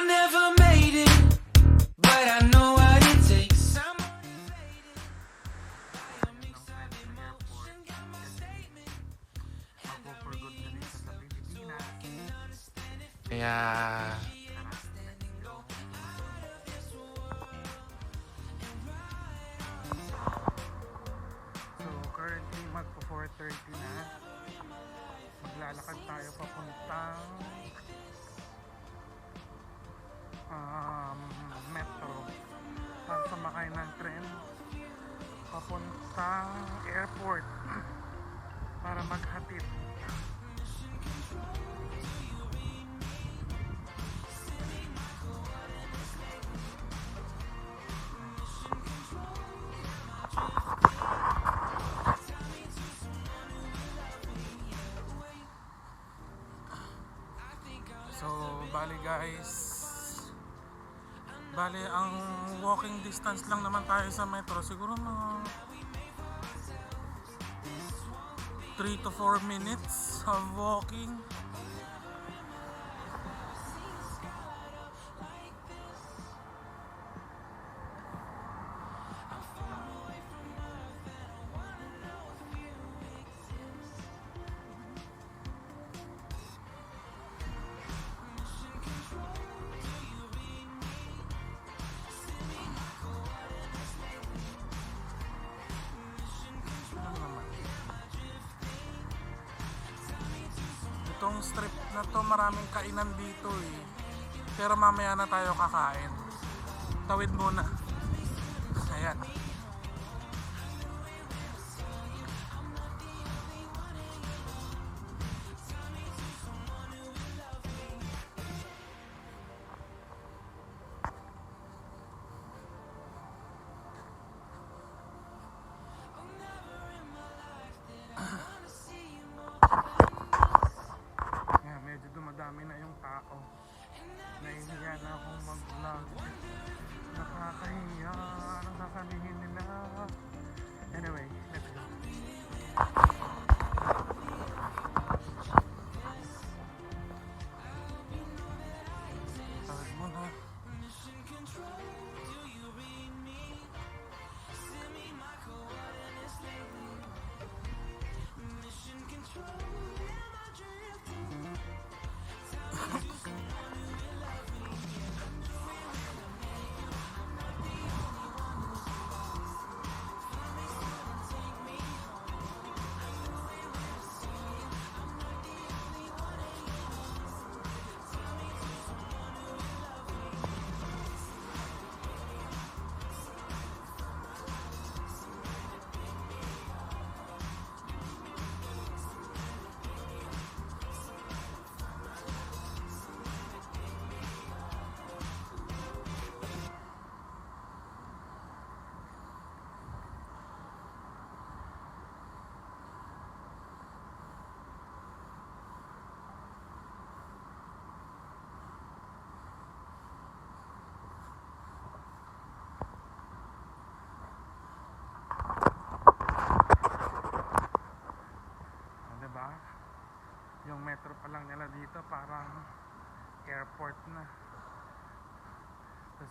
I never So, bali guys, bali ang walking distance lang naman tayo sa metro. Siguro mga 3 to 4 minutes of walking. Itong strip na to maraming kainan dito eh. Pero mamaya na tayo kakain. Tawid muna. Ayan. you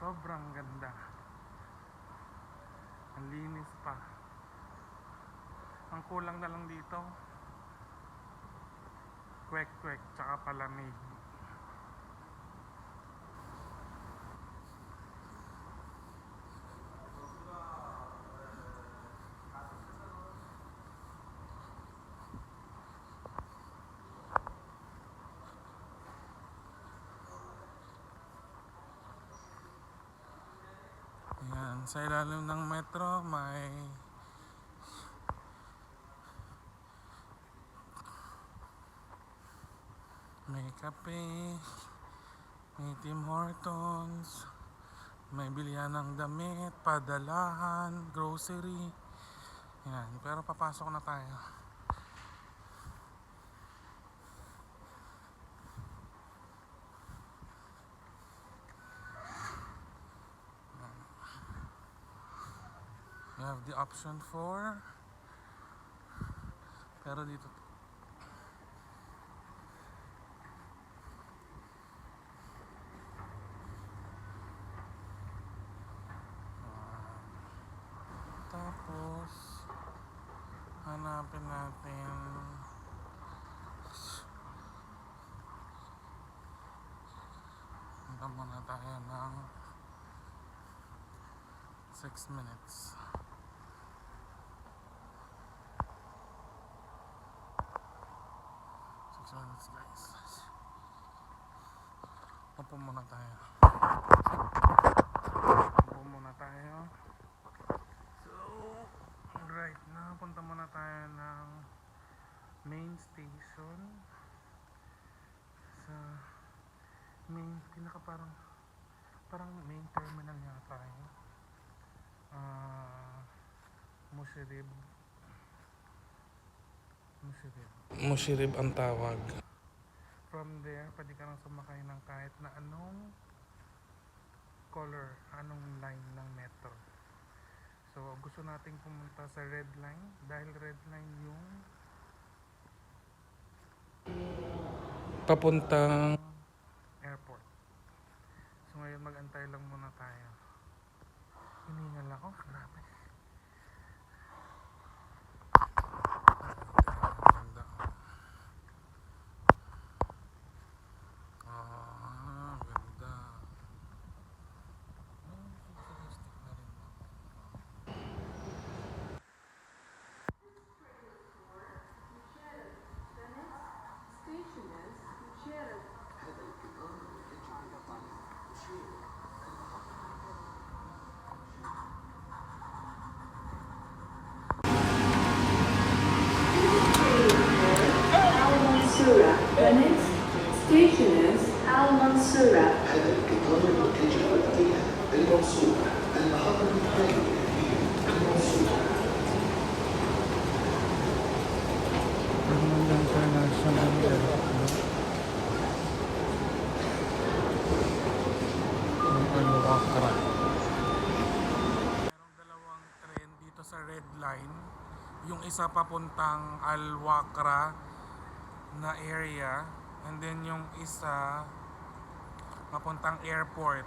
sobrang ganda. Ang linis pa. Ang kulang na lang dito, kwek-kwek tsaka palamig. Ayan, sa ilalim ng metro may may kape, may Tim Hortons, may bilihan ng damit, padalahan, grocery. Ayan, pero papasok na tayo. have the option for pero dito ah, tapos hanapin natin Punta muna tayo ng 6 minutes. Minutes guys. Upo muna tayo. Upo muna tayo. So, right na, punta muna tayo ng main station sa main, pinaka parang parang main terminal yata yun. Ah, Mushirib Mushirib Mushirib ang tawag From there, pwede ka nang sumakay ng kahit na anong color, anong line ng metro. So, gusto nating pumunta sa red line dahil red line yung papuntang airport. So, ngayon mag-antay lang muna tayo. Hiningal ako. Grabe. Ganda. Ah, ganda. Ah, futuristic na rin. Al Mansura. The next station is Al Mansura. Ang international airport. Ang Al-Wakra. Merong dalawang tren dito sa red line. Yung isa papuntang Al-Wakra na area. And then yung isa papuntang airport.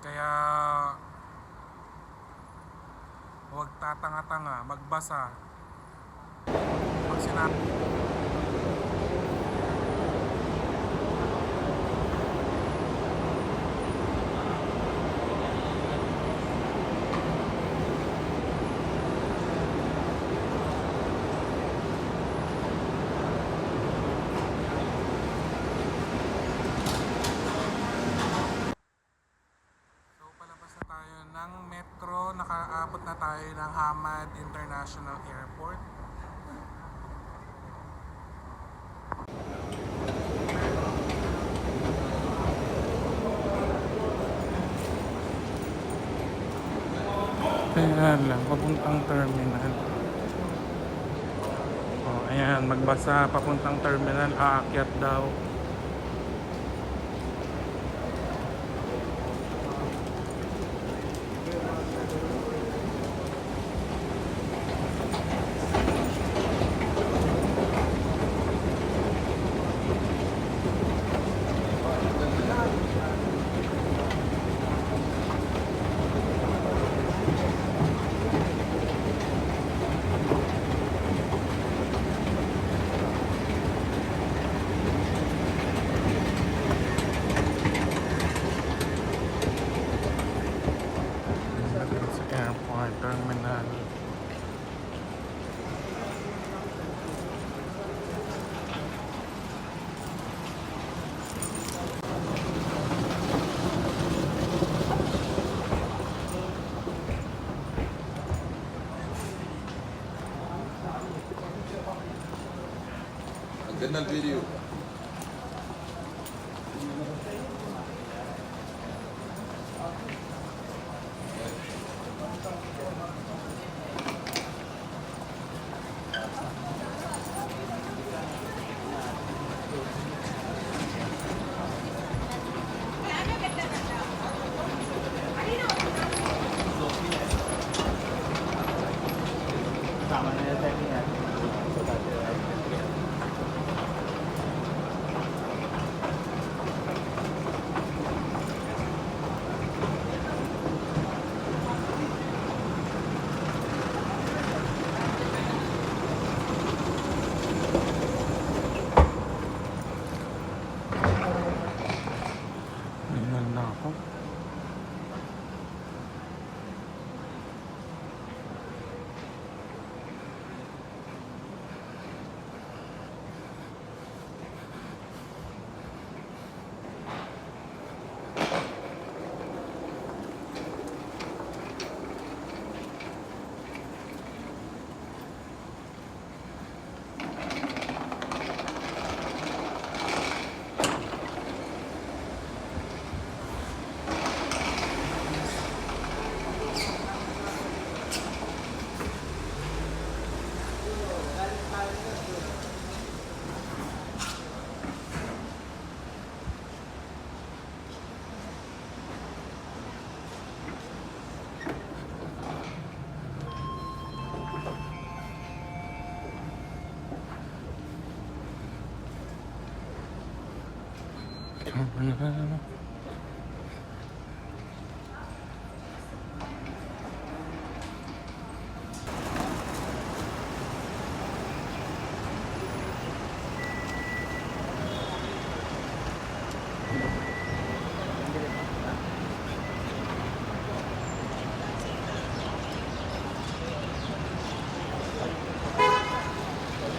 Kaya huwag tatanga-tanga, magbasa. Pag sinabi So palabas na tayo ng metro, nakaabot na tayo ng Hamad International Airport. Kaya lang, papuntang terminal. Oh, ayan, magbasa papuntang terminal, aakyat daw. final video.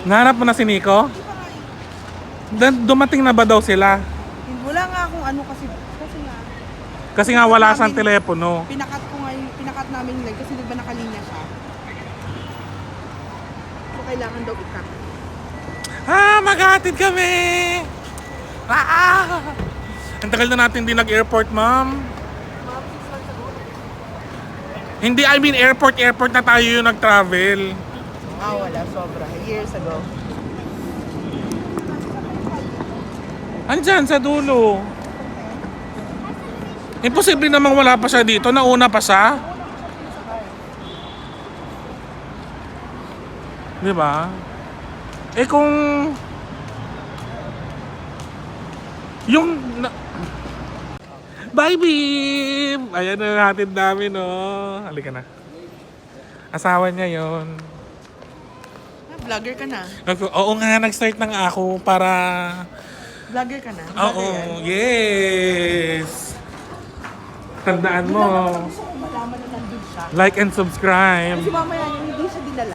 Nahanap mo na si Nico? Dan- dumating na ba daw sila? Wala nga akong ano kasi, kasi nga, Kasi nga wala Namin- siyang telepono. pinakat ko nga yung, pinakat namin yung line kasi di ba nakalinya siya. So, kailangan daw ikat. Ah, maghatid kami! Ah! Ang tagal na natin din nag-airport, ma'am. Hindi, I mean airport, airport na tayo yung nag-travel. Ah, wala. Sobra. Years ago. Andyan, sa dulo. Imposible namang wala pa siya dito. Nauna pa siya. Di ba? Eh kung... Yung... Na... Bye, babe! Ayan na natin namin, oh. Halika na. Asawa niya yon. Vlogger ka na. Oo nga, nag-start na nga ako para... Vlogger ka na. Oo, yes. Tandaan mo, Gusto ko malaman na nandun siya. like and subscribe. Kasi mamaya hindi siya dinala.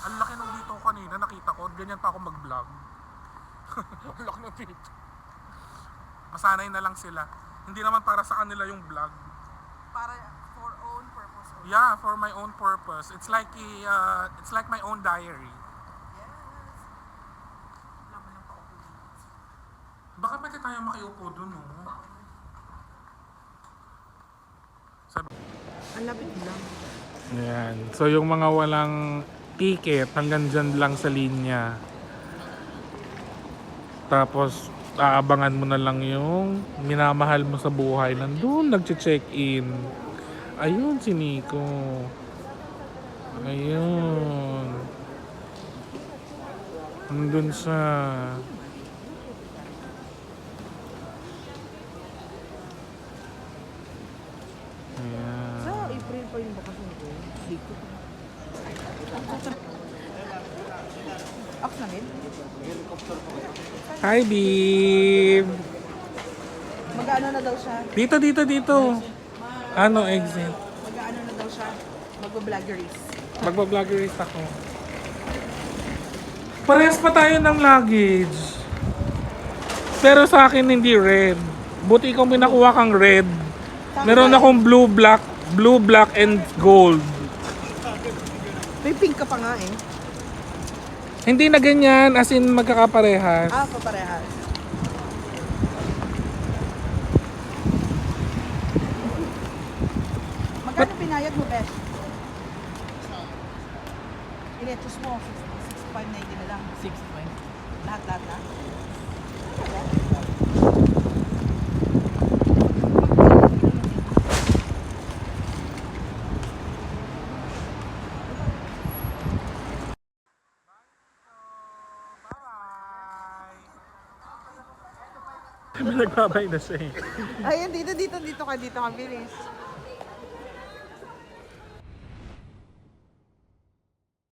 Ang laki ng dito kanina, nakita ko, ganyan pa ako mag-vlog. Ang laki ng dito. Masanay na lang sila. Hindi naman para sa kanila yung vlog. Para. Yeah, for my own purpose. It's like a, uh, it's like my own diary. Baka pwede tayo makiupo dun, no? Sabi, Ang lapit lang. Ayan. So yung mga walang ticket hanggang dyan lang sa linya. Tapos aabangan mo na lang yung minamahal mo sa buhay. Nandun nagche-check-in. Ayun si Nico. Ayun. Nandun siya. Ayan. Sa April pa yung bakasyon ko. Dito. Ox namin? Hi, babe. Mag-ano na daw siya? Dito, dito, dito. Ano, exit? Mag-ano na daw siya? Magbabloggeries. Magbabloggerist ako. Parehas pa tayo ng luggage. Pero sa akin hindi red. Buti kung pinakuha kang red. Meron akong blue, black, blue, black, and gold. May pink ka pa nga eh. Hindi na ganyan, as in magkakaparehas. Ah, paparehas. Iletos mo, 6.590 na lang. 6.5? Lahat-lahat na? Nagbabay na siya eh. Ayun, dito, dito, dito ka, dito ka, bilis.